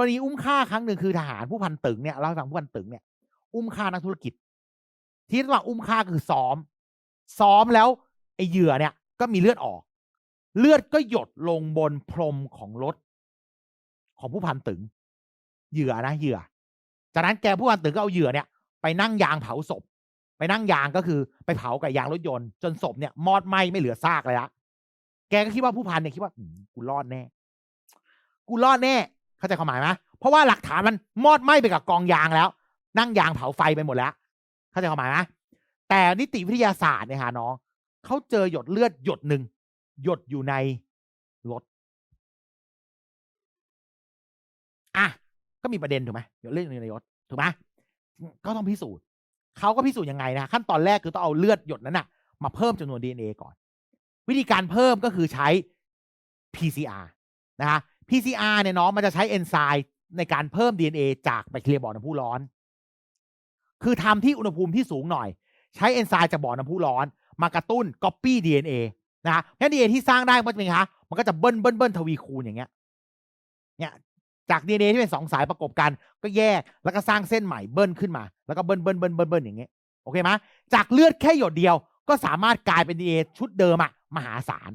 กรณีอุ้มฆ่าครั้งหนึ่งคือทหารผู้พันตึงเนี่ยเล่าให้ฟังผู้พันตึงเนี่ย อุ้มฆ่านักธุรกิจ ที่ระหว่างอุ้มฆ่าคือซ้อม ซ้อมแล้วไอ้เหยื่อเนี่ย ก็มีเลือดออก เลือดก็หยดลงบนพรมของรถ ของผู้พันตึง เหยื่อนะเหยื่อ จากนั้นแกผู้พันตึงก็เอาเหยื่อเนี่ย ไปนั่งยางเผาศพ ไปนั่งยางก็คือไปเผากับยางรถยนต์จนศพเนี่ย มอดไหม้ไม่เหลือซากเลยละแกก็คิดว่าผู้พันเนี่ยคิดว่ากูรอดแน่ กูรอดแน่ เข้าใจความหมายไหมเพราะว่าหลักฐานมันมอดไหม้ไปกับกองยางแล้ว นั่งยางเผาไฟไปหมดแล้ว เข้าใจความหมายไหมแต่นิติวิทยาศาสตร์เนี่ยฮะน้องเขาเจอหยดเลือดหยดหนึ่งหยดอยู่ในรถอะก็มีประเด็นถูกไหมหยดเลือดอยู่ในรถถูกไหมก็ต้องพิสูจน์เขาก็พิสูจน์ยังไงนะขั้นตอนแรกคือต้องเอาเลือดหยดนั้นนะมาเพิ่มจำนวน DNA ก่อน วิธีการเพิ่มก็คือใช้ PCR นะคะ PCR เนี่ยน้องมันจะใช้เอนไซม์ในการเพิ่ม DNA จากแบคทีเรียบ่อน้ำพุร้อน คือทำที่อุณหภูมิที่สูงหน่อย ใช้เอนไซม์จากบ่อน้ำพุร้อน มากระตุ้น copy DNA นะฮะงั้น DNA ที่สร้างได้มันจะเป็นไงคะมันก็จะเบิ้ลเบิ้ลเบิ้ลทวีคูณอย่างเงี้ยเนี่ยจาก DNA ที่เป็นสองสายประกบกัน ก็แยกแล้วก็สร้างเส้นใหม่เบิ้ลขึ้นมา แล้วก็เบิ้ลเบิ้ลเบิ้ลเบิ้ลเบิ้ลอย่างเงี้ยโอเคไหมจากเลือดแค่หยดเดียว ก็สามารถกลายเป็น DNA ชุดเดิมอะมหาศาล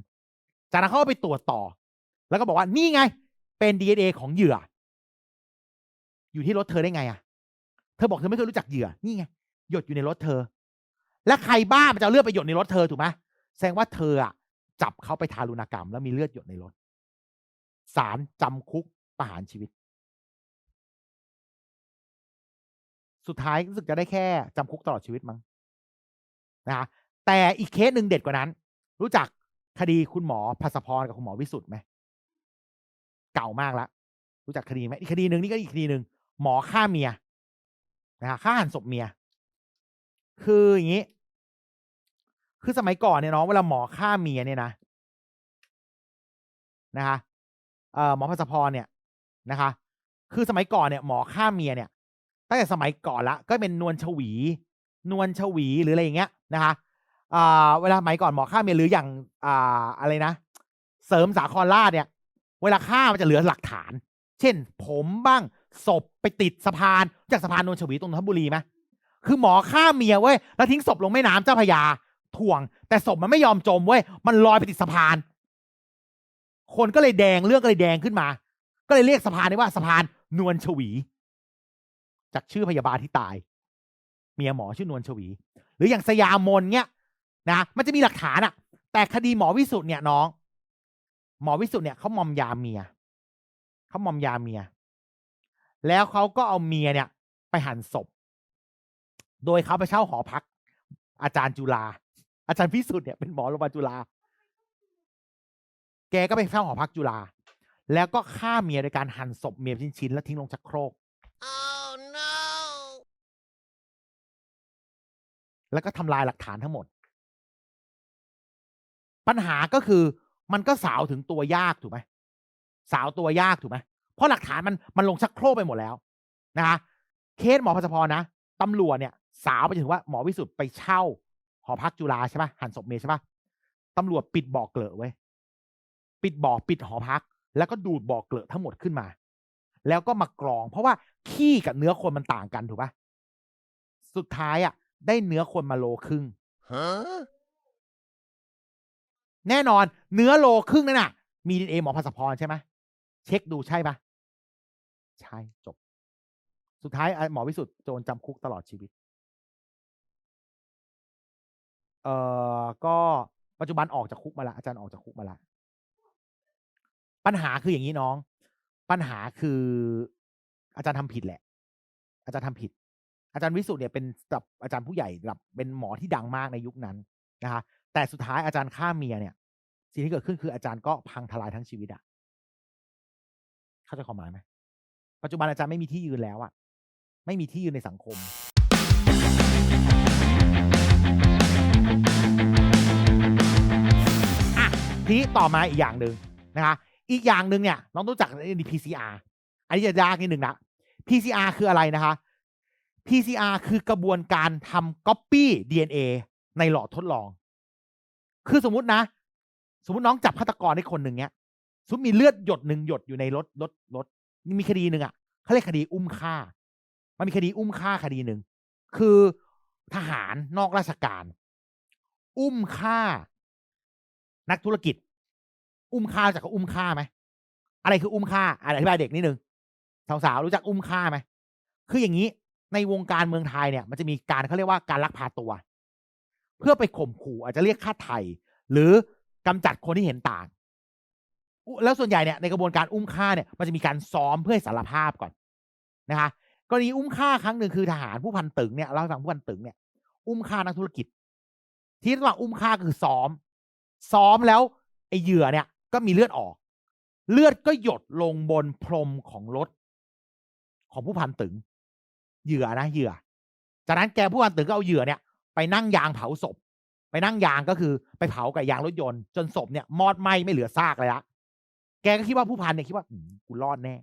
จากนั้นเขาก็ไปตรวจต่อ แล้วก็บอกว่านี่ไง เป็น DNA ของเหยื่อ อยู่ที่รถเธอได้ไงอะเธอบอกเธอไม่เคยรู้จักเหยื่อนี่ไงหยดอยู่ในรถเธอ และใครบ้ามันจะเลือดไปหยดในรถเธอถูกไหมแสดงว่าเธออะจับเขาไปทารุณกรรม แล้วมีเลือดหยดในรถศาลจำคุกประหารชีวิต สุดท้ายรู้สึกจะได้แค่จำคุกตลอดชีวิตมั้งนะแต่อีกเคสหนึ่งเด็ดกว่านั้น รู้จักคดีคุณหมอภัสพรกับคุณหมอวิสุทธ์ไหม เก่ามากแล้วรู้จักคดีไหมอีกคดีหนึ่งนี่ก็อีกคดีหนึ่งหมอฆ่าเมียนะฮะฆ่าหันศพเมีย คืออย่างนี้ คือสมัยก่อนเนี่ยเนาะเวลาหมอฆ่าเมียเนี่ยนะนะคะเอ่อหมอภัสพรเนี่ยนะคะ คือสมัยก่อนเนี่ยหมอฆ่าเมียเนี่ยตั้งแต่สมัยก่อนละก็เป็นนวลชวี นวลชวีหรืออะไรอย่างเงี้ยนะคะอ่าเวลาสมัยก่อนหมอฆ่าเมียหรืออย่างอ่าอะไรนะเสริมสาครราชเนี่ย เวลาฆ่ามันจะเหลือหลักฐาน เช่น ผมบ้างศพไปติดสะพานจากสะพานนวลชวีตรงนนทบุรีไหมคือหมอฆ่าเมียเว้ยแล้วทิ้งศพลงแม่น้ำเจ้าพยาถ่วง แต่ศพมันไม่ยอมจมเว้ยมันลอยไปติดสะพาน คนก็เลยแดงเรื่องก็เลยแดงขึ้นมา ก็เลยเรียกสะพานนี้ว่าสะพานนวลชวี จากชื่อพยาบาลที่ตาย เมียหมอชื่อนวลชวี หรืออย่างสยามนเนี่ยนะมันจะมีหลักฐานอะแต่คดีหมอวิสุทธ์เนี่ยน้อง หมอวิสุทธ์เนี่ยเขามอมยาเมียเขามอมยาเมีย แล้วเขาก็เอาเมียเนี่ย ไปหั่นศพ โดยเขาไปเช่าหอพัก อาจารย์จุฬาอาจารย์พิสุทธิ์เนี่ยเป็นหมอโรงพยาบาลจุฬาแกก็ไปเช่าหอพักจุฬาแล้วก็ฆ่าเมียโดยการหั่นศพเมียเป็นชิ้นๆแล้วทิ้งลงชักโครก Oh no! แล้วก็ทำลายหลักฐานทั้งหมด ปัญหาก็คือ มันก็สาวถึงตัวยากถูกไหมสาวตัวยากถูกไหมเพราะหลักฐานมันมันลงชักโครกไปหมดแล้วนะคะเคสหมอพัชพรนะตำรวจเนี่ย สาวไปถึงว่าหมอวิสุทธ์ไปเช่า หอพักจุฬาใช่ปะหันศพเมย์ใช่ปะตำรวจปิดบ่อเกลอะไว้ปิดบ่อปิดหอพัก แล้วก็ดูดบ่อเกลอะทั้งหมดขึ้นมา แล้วก็มากรอง เพราะว่าขี้กับเนื้อคนมันต่างกันถูกปะสุดท้ายอะ ได้เนื้อคนมาโลครึ่ง Huh? แน่นอนเนื้อโลครึ่งนั่นน่ะ มีดีเอหมอพัสพรใช่ไหมเช็คดูใช่ปะใช่จบ สุดท้ายอะหมอวิสุทธ์โดนจำคุกตลอดชีวิต เอ่อก็ปัจจุบันออกจากคุกมาละอาจารย์ออกจากคุกมาละปัญหาคืออย่างนี้น้อง ปัญหาคือ อาจารย์ทำผิดแหละ อาจารย์ทำผิด อาจารย์วิสุทธ์เนี่ยเป็นระดับอาจารย์ผู้ใหญ่ระดับเป็นหมอที่ดังมากในยุคนั้นนะคะแต่สุดท้ายอาจารย์ฆ่าเมียเนี่ย สิ่งที่เกิดขึ้นคืออาจารย์ก็พังทลายทั้งชีวิตอะเข้าใจความหมายไหมปัจจุบันอาจารย์ไม่มีที่ยืนแล้วอะไม่มีที่ยืนในสังคม อะทีต่อมาอีกอย่างหนึ่งนะคะ อีกอย่างหนึ่งเนี่ยน้องรู้จัก PCR อันนี้จะยากนิดหนึ่งนะ PCR คืออะไรนะคะ PCR คือกระบวนการทำ copy DNA ในหลอดทดลอง คือสมมุตินะ สมมติน้องจับฆาตกรได้คนหนึ่งเนี้ยสมมติมีเลือดหยดหนึ่งหยดอยู่ในรถรถรถมีคดีหนึ่งอะเขาเรียกคดีอุ้มฆ่า มันมีคดีอุ้มฆ่าคดีหนึ่งคือทหารนอกราชการ อุ้มฆ่า นักธุรกิจ อุ้มฆ่าจากเขาอุ้มฆ่าไหมอะไรคืออุ้มฆ่าอะอธิบายเด็กนิดนึงสาวๆรู้จักอุ้มฆ่าไหมคืออย่างนี้ในวงการเมืองไทยเนี่ย มันจะมีการเขาเรียกว่าการลักพาตัว เพื่อไปข่มขู่อาจจะเรียกค่าไถ่หรือ กำจัดคนที่เห็นต่าง แล้วส่วนใหญ่เนี่ยในกระบวนการอุ้มฆ่าเนี่ยมันจะมีการซ้อมเพื่อให้สารภาพก่อนนะคะกรณีอุ้มฆ่าครั้งหนึ่งคือทหารผู้พันตึงเนี่ยเล่าให้ฟังผู้พันตึงเนี่ยอุ้มฆ่านักธุรกิจ ที่ระหว่างอุ้มฆ่าคือซ้อม ซ้อมแล้วไอ้เหยื่อเนี่ย ก็มีเลือดออก เลือดก็หยดลงบนพรมของรถ ของผู้พันตึง เหยื่อนะเหยื่อ จากนั้นแกผู้พันตึงก็เอาเหยื่อเนี่ย ไปนั่งยางเผาศพ ไปนั่งยางก็คือไปเผากับยางรถยนต์ จนศพเนี่ยมอดไหม้ไม่เหลือซากเลยละแกก็คิดว่าผู้พันเนี่ยคิดว่ากูรอดแน่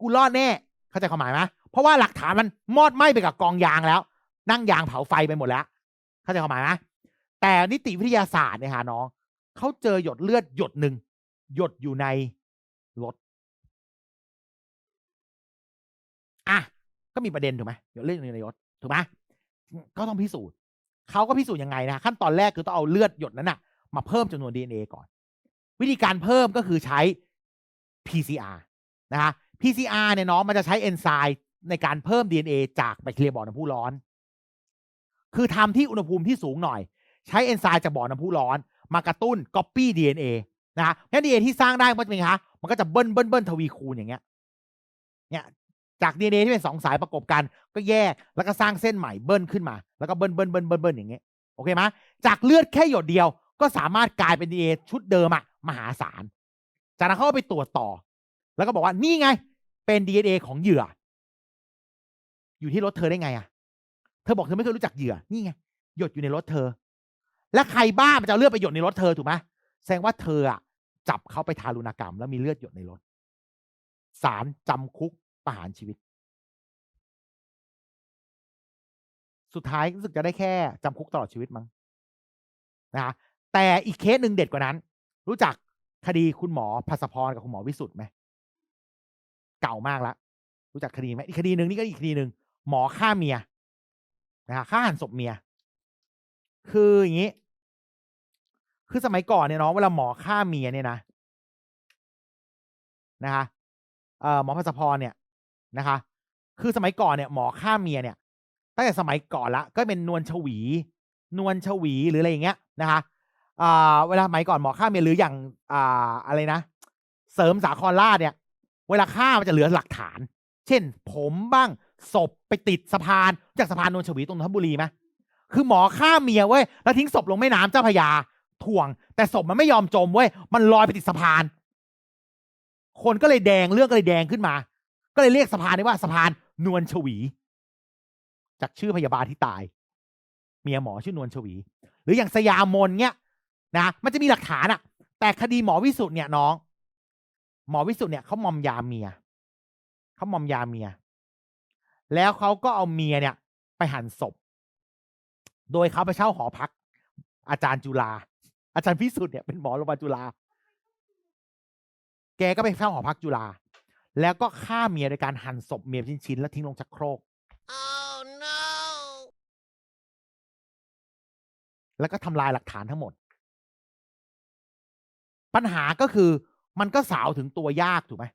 กูรอดแน่ เข้าใจความหมายไหมเพราะว่าหลักฐานมันมอดไหม้ไปกับกองยางแล้ว นั่งยางเผาไฟไปหมดแล้ว เข้าใจความหมายไหมแต่นิติวิทยาศาสตร์เนี่ยฮะน้องเขาเจอหยดเลือดหยดหนึ่งหยดอยู่ในรถอะก็มีประเด็นถูกไหมหยดเลือดอยู่ในรถถูกไหมก็ต้องพิสูจน์ เขาก็พิสูจน์ยังไงนะขั้นตอนแรกคือต้องเอาเลือดหยดนั้นนะมาเพิ่มจำนวน DNA ก่อน วิธีการเพิ่มก็คือใช้ PCR นะฮะ PCR เนี่ยน้องมันจะใช้เอนไซม์ในการเพิ่ม DNA จากแบคทีเรียบ่อน้ำพุร้อน คือทำที่อุณหภูมิที่สูงหน่อย ใช้เอนไซม์จากบ่อน้ำพุร้อน มากระตุ้น copy DNA นะฮะงั้น DNA ที่สร้างได้มันจะเป็นไงคะมันก็จะเบิ้ลเบิ้ลเบิ้ลทวีคูณอย่างเงี้ยเนี่ย จาก DNA ที่เป็นสองสายประกบกัน ก็แยกแล้วก็สร้างเส้นใหม่เบิ้ลขึ้นมา แล้วก็เบิ้ลเบิ้ลเบิ้ลเบิ้ลเบิ้ลอย่างเงี้ยโอเคไหมจากเลือดแค่หยดเดียว ก็สามารถกลายเป็น DNA ชุดเดิมอะมหาศาลจากนั้นเขาก็ไปตรวจต่อ แล้วก็บอกว่านี่ไง เป็น DNA ของเหยื่อ อยู่ที่รถเธอได้ไงอะเธอบอกเธอไม่เคยรู้จักเหยื่อนี่ไงหยดอยู่ในรถเธอ และใครบ้ามันจะเอาเลือดไปหยดในรถเธอถูกไหมแสดงว่าเธออะจับเขาไปทารุณกรรม แล้วมีเลือดหยดในรถศาลจำคุก ประหารชีวิต สุดท้ายรู้สึกจะได้แค่จำคุกตลอดชีวิตมั้งนะฮะแต่อีกเคสหนึ่งเด็ดกว่านั้น รู้จักคดีคุณหมอภัสพรกับคุณหมอวิสุทธ์ไหมเก่ามากแล้วรู้จักคดีไหมอีกคดีหนึ่งนี่ก็อีกคดีหนึ่งหมอฆ่าเมียนะฮะฆ่าหันศพเมีย คืออย่างนี้ คือสมัยก่อนเนี่ยน้องเวลาหมอฆ่าเมียเนี่ยนะนะคะเอ่อหมอภัสพรเนี่ย นะคะ คือสมัยก่อนเนี่ยหมอฆ่าเมียเนี่ยตั้งแต่สมัยก่อนละก็เป็นนวลชวี นวลชวีหรืออะไรอย่างเงี้ยนะคะอ่าเวลาสมัยก่อนหมอฆ่าเมียหรืออย่างอ่าอะไรนะ เสริมสาครราชเนี่ย เวลาฆ่ามันจะเหลือหลักฐาน เช่น ผมบ้างศพไปติดสะพานจากสะพานนวลชวีตรงนนทบุรีไหมคือหมอฆ่าเมียเว้ยแล้วทิ้งศพลงแม่น้ำเจ้าพยาถ่วง แต่ศพมันไม่ยอมจมเว้ยมันลอยไปติดสะพาน คนก็เลยแดงเรื่องก็เลยแดงขึ้นมา ก็เลยเรียกสะพานนี้ว่าสะพานนวลชวี จากชื่อพยาบาลที่ตาย เมียหมอชื่อนวลชวี หรืออย่างสยามนเนี้ยนะมันจะมีหลักฐานอะแต่คดีหมอวิสุทธ์เนี่ยน้อง หมอวิสุทธ์เนี่ยเขามอมยาเมียเขามอมยาเมีย แล้วเขาก็เอาเมียเนี่ย ไปหั่นศพ โดยเขาไปเช่าหอพัก อาจารย์จุฬาอาจารย์พิสุทธิ์เนี่ยเป็นหมอโรงพยาบาลจุฬาแกก็ไปเช่าหอพักจุฬา แล้วก็ฆ่าเมียโดยการหั่นศพเมียเป็นชิ้นๆแล้วทิ้งลงชักโครก Oh no! แล้วก็ทำลายหลักฐานทั้งหมด ปัญหาก็คือมันก็สาวถึงตัวยากถูกไหม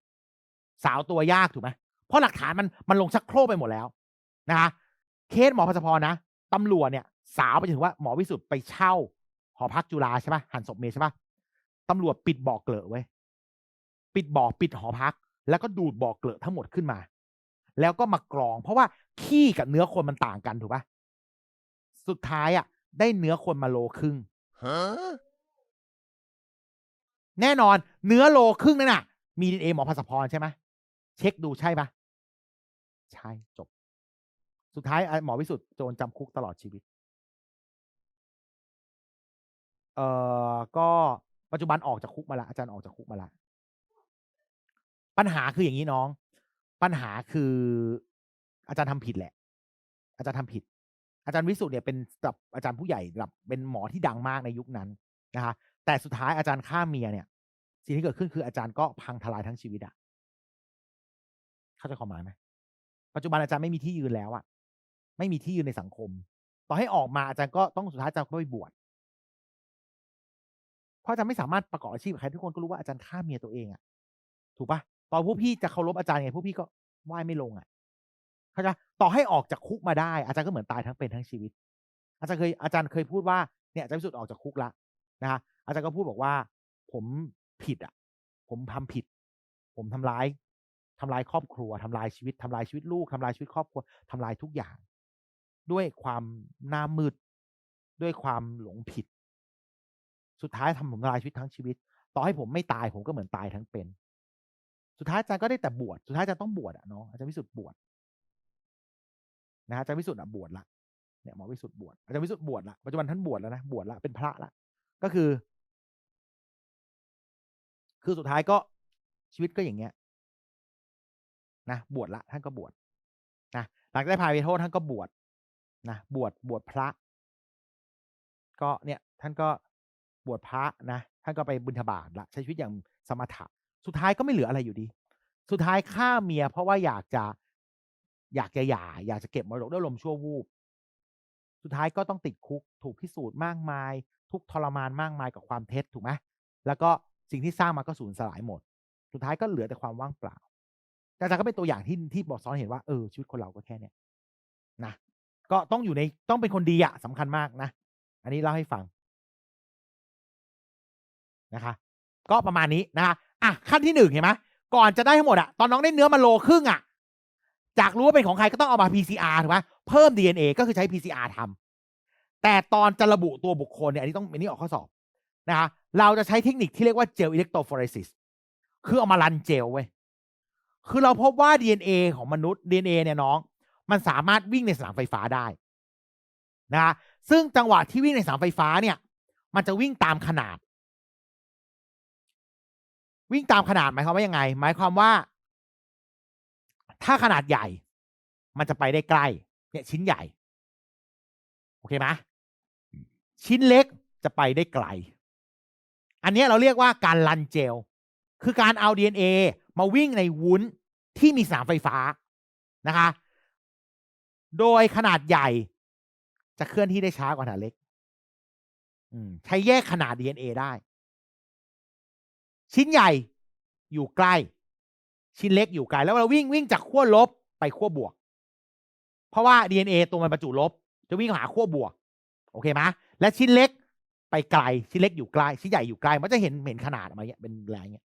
สาวตัวยากถูกไหมเพราะหลักฐานมันมันลงชักโครกไปหมดแล้วนะคะเคสหมอพัชพรนะตำรวจเนี่ย สาวไปถึงว่าหมอวิสุทธ์ไปเช่า หอพักจุฬาใช่ปะหันศพเมย์ใช่ปะตำรวจปิดบ่อเกลอะไว้ยปิดบ่อปิดหอพัก แล้วก็ดูดบ่อเกลอะทั้งหมดขึ้นมา แล้วก็มากรอง เพราะว่าขี้กับเนื้อคนมันต่างกันถูกปะสุดท้ายอะ ได้เนื้อคนมาโลครึ่ง Huh? แน่นอน เนื้อโลครึ่งนั่นน่ะ มีดีเอหมอพัสพรใช่ไหมเช็คดูใช่ปะใช่จบ สุดท้ายอะหมอวิสุทธ์โดนจำคุกตลอดชีวิต เอ่อก็ปัจจุบันออกจากคุกมาละอาจารย์ออกจากคุกมาละ ปัญหาคืออย่างนี้น้อง ปัญหาคืออาจารย์ทำผิดแหละ อาจารย์ทำผิด อาจารย์วิสุทธ์เนี่ยเป็นระดับอาจารย์ผู้ใหญ่ระดับเป็นหมอที่ดังมากในยุคนั้นนะคะแต่สุดท้ายอาจารย์ฆ่าเมียเนี่ย สิ่งที่เกิดขึ้นคืออาจารย์ก็พังทลายทั้งชีวิตอะเข้าใจความหมายไหมปัจจุบันอาจารย์ไม่มีที่ยืนแล้วอะไม่มีที่ยืนในสังคมต่อให้ออกมาอาจารย์ก็ต้องสุดท้ายอาจารย์ก็ไปบวชเพราะอาจารย์ไม่สามารถประกอบอาชีพใครทุกคนก็รู้ว่าอาจารย์ฆ่าเมียตัวเองอะถูกปะ ตอนพวกพี่จะเคารพอาจารย์ไงพวกพี่ก็ไหว้ไม่ลงอะเขาใจต่อให้ออกจากคุกมาได้ อาจารย์ก็เหมือนตายทั้งเป็นทั้งชีวิต อาจารย์เคยอาจารย์เคยพูดว่าเนี่ยอาจารย์วิสุทธิ์ออกจากคุกละนะฮะอาจารย์ก็พูดบอกว่า ผมผิดอะ ผมทำผิด ผมทำร้ายทำลายครอบครัวทำลายชีวิตทำลายชีวิตลูกทำลายชีวิตครอบครัวทำลายทุกอย่าง ด้วยความหน้ามืด ด้วยความหลงผิด สุดท้ายทำผมทำลายชีวิตทั้งชีวิต ต่อให้ผมไม่ตายผมก็เหมือนตายทั้งเป็น สุดท้ายอาจารย์ก็ได้แต่บวชสุดท้ายอาจารย์ต้องบวชอะเนาะอาจารย์วิสุทธ์บวชนะฮะอาจารย์วิสุทธ์อะบวชละเนี่ยหมอวิสุทธ์บวชอาจารย์วิสุทธ์บวชละปัจจุบันท่านบวชแล้วนะบวชละเป็นพระละก็คือ คือสุดท้ายก็ชีวิตก็อย่างเงี้ยนะบวชละท่านก็บวชนะหลังได้พายไปโทษท่านก็บวชนะบวชบวชพระ ก็เนี่ย ท่านก็บวชพระนะท่านก็ไปบุญทบาทละใช้ชีวิตอย่างสมถะ สุดท้ายก็ไม่เหลืออะไรอยู่ดี สุดท้ายฆ่าเมีย เพราะว่าอยากจะอยากจะหย่าอยากจะเก็บมรดกด้วยลมชั่ววูบสุดท้ายก็ต้องติดคุกถูกพิสูจน์มากมาย ทุกทรมานมากมายกับความเท็จถูกไหมแล้วก็สิ่งที่สร้างมาก็สูญสลายหมด สุดท้ายก็เหลือแต่ความว่างเปล่าแต่อาจารย์ก็เป็นตัวอย่างที่ที่บอกสอนเห็นว่าเออชีวิตคนเราก็แค่เนี้ยนะก็ต้องอยู่ในต้องเป็นคนดีอะสำคัญมากนะ อันนี้เล่าให้ฟังนะคะ ก็ประมาณนี้นะคะ อะขั้นที่หนึ่งเห็นไหมก่อนจะได้ทั้งหมดอะตอนน้องได้เนื้อมาโลครึ่งอะจากรู้ว่าเป็นของใครก็ต้องเอามา PCR ถูกไหมเพิ่ม DNA ก็คือใช้ PCR ทำแต่ตอนจะระบุตัวบุคคลเนี่ยอันนี้ต้องอันนี้ออกข้อสอบนะคะเราจะใช้เทคนิคที่เรียกว่าเจลอิเล็กโทรฟอเรซิสคือเอามารันเจลเว้ยคือเราพบว่า DNA ของมนุษย์ DNA เนี่ยน้อง มันสามารถวิ่งในสนามไฟฟ้าได้นะซึ่งจังหวะที่วิ่งในสนามไฟฟ้าเนี่ย มันจะวิ่งตามขนาด วิ่งตามขนาดหมายความว่ายังไง หมายความว่า ถ้าขนาดใหญ่ มันจะไปได้ใกล้ เนี่ยชิ้นใหญ่ โอเคไหมชิ้นเล็กจะไปได้ไกล อันนี้เราเรียกว่าการรันเจล คือการเอา DNA มาวิ่งในวุ้นที่มีสนามไฟฟ้านะคะ โดยขนาดใหญ่จะเคลื่อนที่ได้ช้ากว่าขนาดเล็กใช้แยกขนาด DNA ได้ ชิ้นใหญ่อยู่ใกล้ ชิ้นเล็กอยู่ไกล แล้วเราวิ่งวิ่งจากขั้วลบไปขั้วบวก เพราะว่า DNA ตัวมันบรรจุลบ จะวิ่งหาขั้วบวก โอเคไหมและชิ้นเล็กไปไกล ชิ้นเล็กอยู่ใกล้ชิ้นใหญ่อยู่ไกล มันจะเห็นเห็นขนาดออกมาเนี้ยเป็นอะไรเงี้ย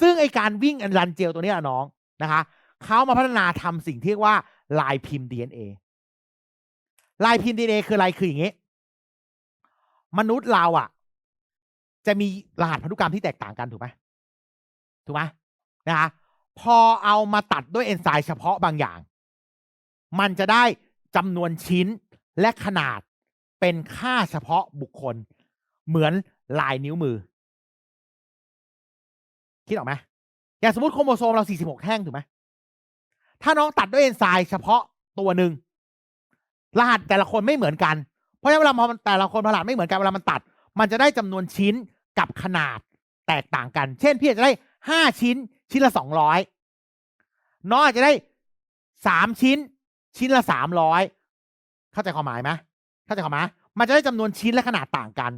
ซึ่งไอการวิ่งอันรันเจลตัวนี้น้องนะคะเขามาพัฒนาทำสิ่งที่เรียกว่าลายพิมพ์ DNA ลายพิมพ์ DNA คืออะไรคืออย่างนี้ มนุษย์เราอะ จะมีรหัสพันธุกรรมที่แตกต่างกันถูกไหมถูกไหมนะคะพอเอามาตัดด้วยเอนไซม์เฉพาะบางอย่าง มันจะได้จำนวนชิ้นและขนาดเป็นค่าเฉพาะบุคคล เหมือนลายนิ้วมือ คิดออกไหมอย่างสมมติโครโมโซมเรา 46 แท่งถูกไหมถ้าน้องตัดด้วยเอนไซม์เฉพาะตัวหนึ่งรหัสแต่ละคนไม่เหมือนกัน เพราะฉะนั้นเวลามันแต่ละคนรหัสไม่เหมือนกันเวลามันตัด มันจะได้จำนวนชิ้น กับขนาดแตกต่างกัน เช่น พี่อาจจะได้ห้าชิ้นชิ้นละสองร้อยน้องอาจจะได้สามชิ้น ชิ้นละสามร้อยเข้าใจความหมายไหมเข้าใจความหมายมันจะได้จำนวนชิ้นและขนาดต่างกัน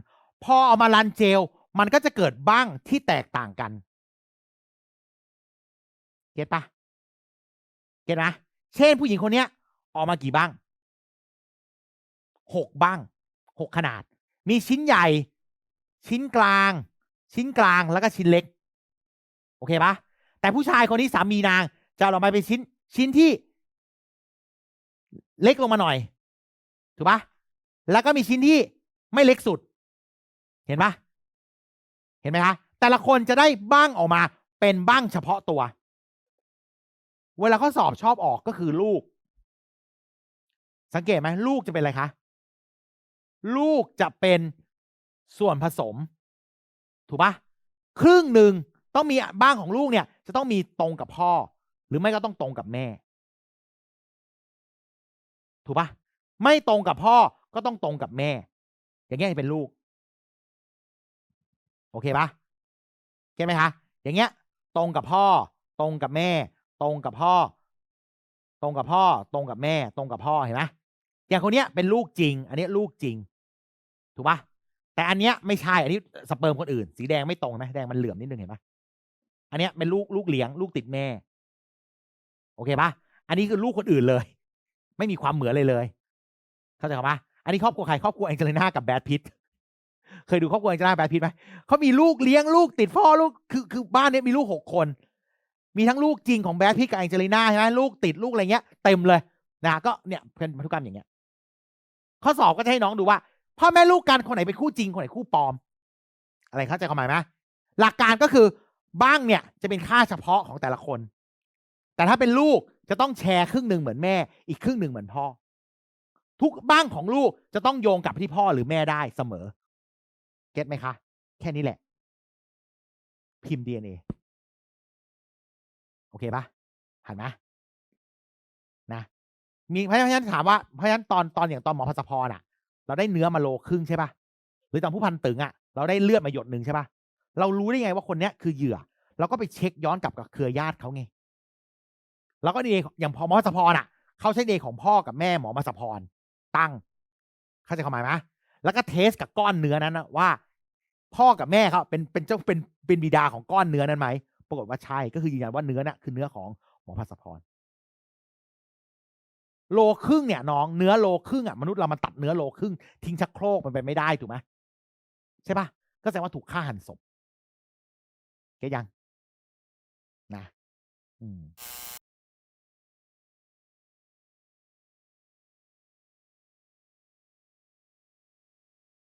พอเอามารันเจล มันก็จะเกิดบ้างที่แตกต่างกันเก็ตปะเก็ตนะเช่นผู้หญิงคนเนี้ย ออกมากี่บ้างหกบ้างหกขนาด มีชิ้นใหญ่ ชิ้นกลาง ชิ้นกลางแล้วก็ชิ้นเล็ก โอเคปะแต่ผู้ชายคนนี้สามีนาง จะเอาออกมาเป็นชิ้น ชิ้นที่ เล็กลงมาหน่อย ถูกปะแล้วก็มีชิ้นที่ไม่เล็กสุด เห็นปะเห็นไหมคะแต่ละคนจะได้บ้างออกมาเป็นบ้างเฉพาะตัว เวลาข้อสอบชอบออกก็คือลูก สังเกตไหมลูกจะเป็นอะไรคะ ลูกจะเป็น ส่วนผสม ถูกปะครึ่งหนึ่งต้องมีบ้างของลูกเนี่ย จะต้องมีตรงกับพ่อ หรือไม่ก็ต้องตรงกับแม่ ถูกปะไม่ตรงกับพ่อก็ต้องตรงกับแม่ อย่างเงี้ยเป็นลูก โอเคปะเก็ตไหมคะอย่างเงี้ย ตรงกับพ่อ ตรงกับแม่ ตรงกับพ่อ ตรงกับพ่อ ตรงกับแม่ ตรงกับพ่อเห็นไหมอย่างคนเนี้ยเป็นลูกจริง อันนี้ลูกจริง ถูกปะ แต่อันเนี้ยไม่ใช่ อันนี้สเปิร์มคนอื่น สีแดงไม่ตรงไหมแดงมันเหลื่อมนิดนึงเห็นปะอันเนี้ยเป็นลูกลูกเลี้ยง ลูกติดแม่ โอเคปะอันนี้คือลูกคนอื่นเลย ไม่มีความเหมือนเลยเลย เข้าใจปะอันนี้ครอบครัวใครครอบครัวแองเจลิน่ากับแบดพิตเคยดูครอบครัวแองเจลิน่าแบดพิตไหมเขามีลูกเลี้ยงลูกติดพ่อลูกคือคือบ้านเนี้ยมีลูกหกคน มีทั้งลูกจริงของแบดพิตกับแองเจลิน่าใช่ไหมลูกติดลูกอะไรเงี้ยเต็มเลยนะก็เนี่ยเป็นพันธุกรรมอย่างเงี้ยข้อสอบก็จะให้น้องดูว่า พ่อแม่ลูกกันคนไหนเป็นคู่จริงคนไหนคู่ปลอม อะไรเข้าใจความหมายไหมหลักการก็คือบ้างเนี่ยจะเป็นค่าเฉพาะของแต่ละคน แต่ถ้าเป็นลูกจะต้องแชร์ครึ่งหนึ่งเหมือนแม่ อีกครึ่งหนึ่งเหมือนพ่อ ทุกบ้างของลูกจะต้องโยงกลับที่พ่อหรือแม่ได้เสมอ เก็ตไหมคะ แค่นี้แหละ พิมพ์ DNA โอเคปะหันไหมนะ มีเพราะฉะนั้นถามว่าเพราะฉะนั้นตอนตอนอย่างตอนหมอพัสพรอะ เราได้เนื้อมาโลครึ่งใช่ปะหรือตอนผู้พันตึงอะ เราได้เลือดมาหยดหนึ่งใช่ปะเรารู้ได้ไงว่าคนเนี้ยคือเหยื่อ เราก็ไปเช็คย้อนกลับกับเครือญาติเขาไง แล้วก็ดีอย่างพอหมอพัสพรอะ เขาใช้เดย์ของพ่อกับแม่หมอมาสพรตั้ง เข้าใจความหมายไหมแล้วก็เทสกับก้อนเนื้อนั้นนะว่า พ่อกับแม่เขาเป็นเป็นเจ้าเป็นเป็นบิดาของก้อนเนื้อนั้นไหมปรากฏว่าใช่ก็คือยืนยันว่าเนื้อน่ะคือเนื้อของหมอพัสพร โลครึ่งเนี่ยน้องเนื้อโลครึ่งอะมนุษย์เรามันตัดเนื้อโลครึ่งทิ้งชักโครกมันไปไม่ได้ถูกไหมใช่ปะก็แสดงว่าถูกฆ่าหันศพแกยัง นะ อืม